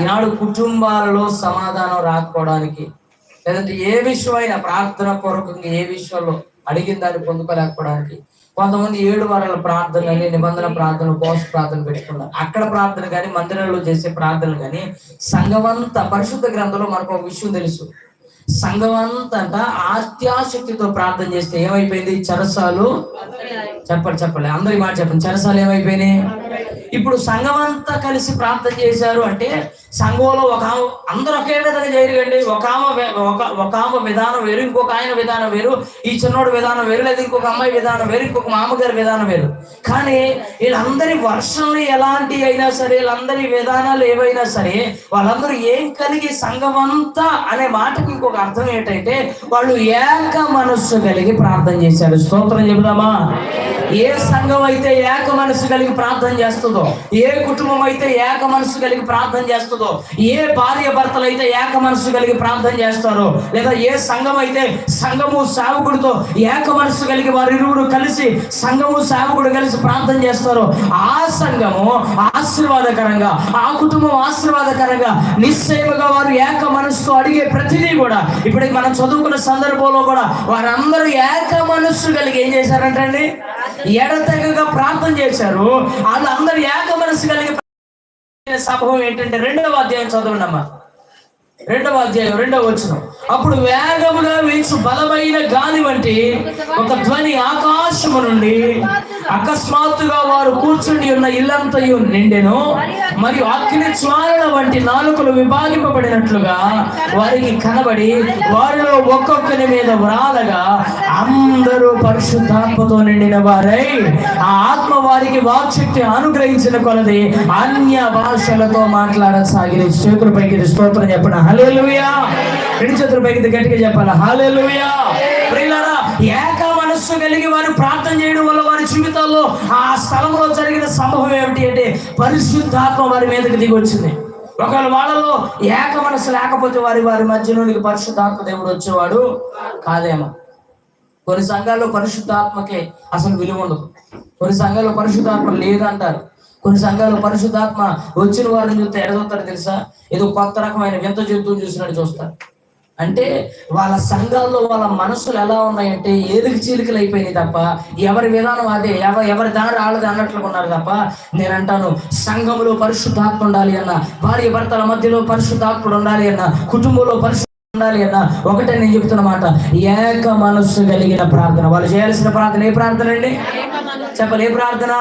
ఈనాడు కుటుంబాలలో సమాధానం రాకపోవడానికి లేదంటే ఏ విషయమైనా ప్రార్థన పూర్వకంగా ఏ విషయంలో అడిగిన దాన్ని పొందుకోలేకపోవడానికి కొంతమంది ఏడు వారాల ప్రార్థనలని నిబంధన ప్రార్థన ఉపవాస ప్రార్థన పెట్టుకున్నారు. అక్కడ ప్రార్థన కానీ మందిరంలో చేసే ప్రార్థనలు కానీ సంఘమంతా పరిశుద్ధ గ్రంథంలో మనకు ఒక విషయం తెలుసు. సంఘమంతా అంట ఆత్యాశక్తితో ప్రార్థన చేస్తే ఏమైపోయింది? చరసాలు? చెప్పండి చెప్పండి. అందరి మాట చెప్పండి. చరసాలు ఏమైపోయినాయి? ఇప్పుడు సంఘం అంతా కలిసి ప్రార్థన చేశారు అంటే సంఘంలో ఒక ఆమె అందరూ ఒకే విధంగా చేయరుగండి. ఒక ఆమె ఒక ఒక ఆమె విధానం వేరు ఇంకొక ఆయన విధానం వేరు ఈ చిన్నోడు విధానం వేరు లేదా ఇంకొక అమ్మాయి విధానం వేరు ఇంకొక మామగారి విధానం వేరు. కానీ వీళ్ళందరి వర్షంలు ఎలాంటి అయినా సరే వీళ్ళందరి విధానాలు ఏవైనా సరే వాళ్ళందరూ ఏం కలిగి సంఘం అంతా అనే మాటకి ఇంకొక అర్థం ఏంటంటే వాళ్ళు ఏక మనస్సు కలిగి ప్రార్థన చేశారు. స్తోత్రం చెబుదామా? ఏ సంఘం అయితే ఏక మనసు కలిగి ప్రార్థన చేస్తుందో ఏ కుటుంబం అయితే ఏక మనసు కలిగి ప్రార్థన చేస్తుందో ఏ భార్య భర్తలు అయితే ఏక మనసు కలిగి ప్రార్థన చేస్తారో లేదా ఏ సంఘం అయితే సంఘము సేవకుడితో ఏక మనసు కలిగి వారు ఇరువురు కలిసి సంఘము సేవకుడు కలిసి ప్రార్థన చేస్తారో ఆ సంఘము ఆశీర్వాదకరంగా ఆ కుటుంబం ఆశీర్వాదకరంగా నిశ్చయముగా వారు ఏక మనసుతో అడిగే ప్రతిదీ కూడా ఇప్పుడు మనం చదువుకున్న సందర్భంలో కూడా వారందరూ ఏక మనస్సు కలిగి ఏం చేశారంటండి? ఎడతెగగా ప్రార్థన చేశారు. వాళ్ళందరూ ఏక మనసు కలిగి సంభవం ఏంటంటే రెండవ అధ్యాయం చదవండమ్మా. రెండవ అధ్యాయం రెండవ వచనం. అప్పుడు వేగముగా వీచు బలమైన గాలి వంటి ఒక ధ్వని ఆకాశము నుండి అకస్మాత్తుగా వారు కూర్చుండి ఉన్న ఇల్లంతయు నిండెను మరియు అగ్ని జ్వాలల వంటి నాలుకలు విభాగింపబడినట్లుగా వారికి కనబడి వారిలో ఒక్కొక్కరి మీద వ్రాలగా అందరూ పరిశుద్ధాత్మతో నిండిన వారై ఆ ఆత్మ వారికి వాక్శక్తి అనుగ్రహించిన కొలది అన్య భాషలతో మాట్లాడసాగిన చేతుల పైకి స్తోత్రం చెప్పిన హలేలుయా రెండు చేతుల పైకి గట్టిగా చెప్పాలి. హలేలుయా ప్రియులారా ఏక మనస్సు కలిగి వారు ప్రార్థన స్థలంలో జరిగిన సంభవం ఏమిటి అంటే పరిశుద్ధాత్మ వారి మీదకి దిగి వచ్చింది. ఒకవేళ వాళ్ళలో ఏక మనసు లేకపోతే వారి వారి మధ్యలోనికి పరిశుద్ధాత్మ దేవుడు వచ్చేవాడు కాదేమో. కొన్ని సంఘాల్లో పరిశుద్ధాత్మకే అసలు విలువ ఉండదు. కొన్ని సంఘాల్లో పరిశుద్ధాత్మ లేదంటారు. కొన్ని సంఘాల్లో పరిశుద్ధాత్మ వచ్చిన వారిని చూస్తే ఎడదవుతారు తెలుసా? ఏదో కొత్త రకమైన వింత జంతువుని చూసినట్టు చూస్తారు. అంటే వాళ్ళ సంఘాల్లో వాళ్ళ మనసులు ఎలా ఉన్నాయంటే ఏదికి చీలికలు అయిపోయినాయి తప్ప ఎవరి విధానం అదే ఎవరి ఎవరి దారి ఆడదు అన్నట్లుగా ఉన్నారు తప్ప నేను అంటాను సంఘంలో పరిశుద్ధాత్మ ఉండాలి అన్న భార్య భర్తల మధ్యలో పరిశుద్ధాత్ముడు ఉండాలి అన్న కుటుంబంలో పరిశుద్ధ ఉండాలి అన్న ఒకటే నేను చెప్తున్నమాట ఏక మనస్సు కలిగిన ప్రార్థన. వాళ్ళు చేయాల్సిన ప్రార్థన ఏ ప్రార్థన అండి? చెప్పలే ప్రార్థన?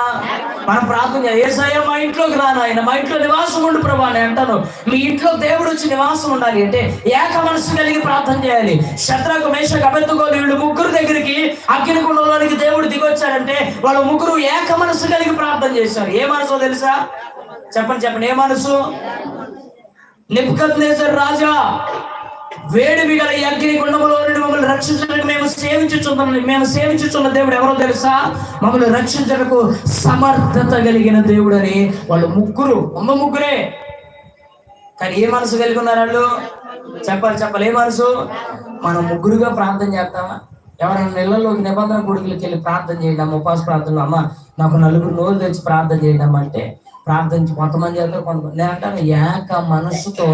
మనం ప్రార్థన ఏసయ్య మా ఇంట్లోకి రానాయన ఆయన మా ఇంట్లో నివాసం ఉండు ప్రభా అని అంటాను. మీ ఇంట్లో దేవుడు వచ్చి నివాసం ఉండాలి అంటే ఏక మనసు కలిగి ప్రార్థన చేయాలి. శత్రకు మేష కబెత్తుకో వీళ్ళు ముగ్గురు దగ్గరికి అగ్నికుండంలోనికి దేవుడు దిగొచ్చాడంటే వాళ్ళు ముగ్గురు ఏక మనసు కలిగి ప్రార్థన చేశారు. ఏ మనసు తెలుసా? చెప్పండి చెప్పండి ఏ మనసు? నిపుకత్ రాజా. వేడివి గల ఈ అగ్ని గుండములో నుండి మమ్మల్ని రక్షించడానికి మేము సేవించుచున్నాం మేము సేవించుచున్న దేవుడు ఎవరో తెలుసా? మమ్మల్ని రక్షించడానికి సమర్థత కలిగిన దేవుడు అని వాళ్ళు ముగ్గురు. అమ్మ ముగ్గురే. కానీ ఏ మనసు కలిగి ఉన్నారు వాళ్ళు? చెప్పాలి చెప్పాలి. ఏ మనసు? మనం ముగ్గురుగా ప్రార్థన చేస్తామా ఎవరైనా నెలల్లోకి నిబంధన కొడుకులకి వెళ్ళి ప్రార్థన చేయండి అమ్మ. ఉపవాస ప్రార్థనలో అమ్మ నాకు నలుగురు నోరు తెచ్చి ప్రార్థన చేయండి అంటే ప్రార్థించి కొంతమంది చేస్తారు కొంతమంది నేను అంటాను. ఏక మనస్సుతో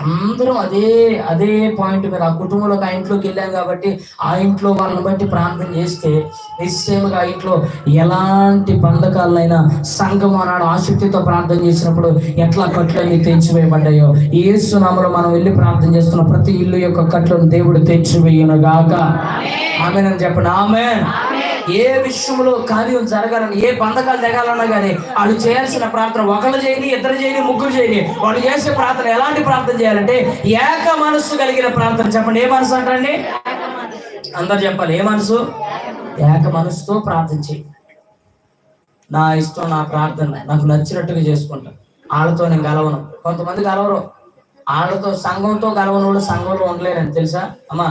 అందరం అదే అదే పాయింట్ మీద ఆ కుటుంబంలోకి ఆ ఇంట్లోకి వెళ్ళాం కాబట్టి ఆ ఇంట్లో వాళ్ళని బట్టి ప్రార్థన చేస్తే నిశ్చయంగా ఆ ఇంట్లో ఎలాంటి బంధకాలైనా సంఘం అన్నాడు ఆసక్తితో ప్రార్థన చేసినప్పుడు ఎట్లా కట్లన్నీ తెంచివేయబడ్డాయో ఏసునామలో మనం వెళ్ళి ప్రార్థన చేస్తున్న ప్రతి ఇల్లు యొక్క కట్లను దేవుడు తెంచివేయును గాక ఆమె చెప్పండి. ఆమె ఏ విషయంలో కార్యం జరగాలని ఏ బంధకాలు తెగాలన్నా కానీ వాళ్ళు చేయాల్సిన ప్రార్థన ఒకళ్ళు చేయని ఇద్దరు చేయని ముగ్గురు చేయని వాళ్ళు చేసే ప్రార్థన ఎలాంటి ప్రార్థన చేయాలంటే ఏక మనస్సు కలిగిన ప్రార్థన. చెప్పండి ఏ మనసు అంటారండి? అందరు చెప్పాలి ఏ మనసు ఏక మనసుతో ప్రార్థన చేయి. నా ఇష్టం నా ప్రార్థన నాకు నచ్చినట్టుగా చేసుకుంటా. వాళ్ళతో నేను గలవను కొంతమంది గలవరు వాళ్ళతో సంఘంతో గలవని వాళ్ళు సంఘంలో ఉండలేరని తెలుసా? అమ్మా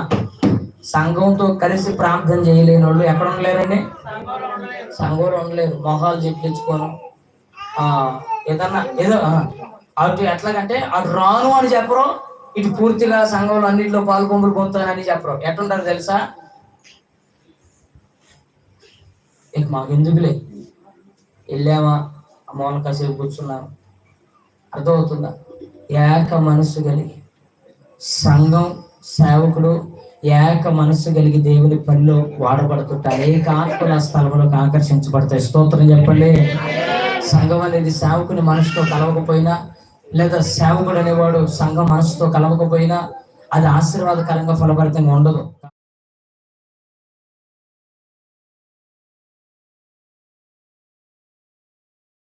సంఘంతో కలిసి ప్రార్థన చేయలేని వాళ్ళు ఎక్కడ ఉండలేరండి సంఘంలో ఉండలేరు. మొహాలు చెప్పించుకోను ఆ ఏదన్నా ఏదో అటు ఎట్లాగంటే అటు రాను అని చెప్పరు. ఇటు పూర్తిగా సంఘంలో అన్నింటిలో పాల్గొంపులు పొందుతానని చెప్పరు. ఎట్లుంటారు తెలుసా? ఇక మాకు ఎందుకులే వెళ్ళామా అమ్మవాళ్ళని కాసేపు కూర్చున్నాము అర్థమవుతుందా? ఏక మనసు కలిగి సంఘం సేవకుడు ఏక మనసు కలిగి దేవుని పనిలో వాడబడుతుంట అనేక ఆ స్థలంలోకి ఆకర్షించబడతాయి. స్తోత్రం చెప్పండి. సంఘం అనేది సేవకుని మనసుతో కలవకపోయినా లేదా సేవకుడు అనేవాడు సంఘం మనసుతో కలవకపోయినా అది ఆశీర్వాదకరంగా ఫలభరితంగా ఉండదు.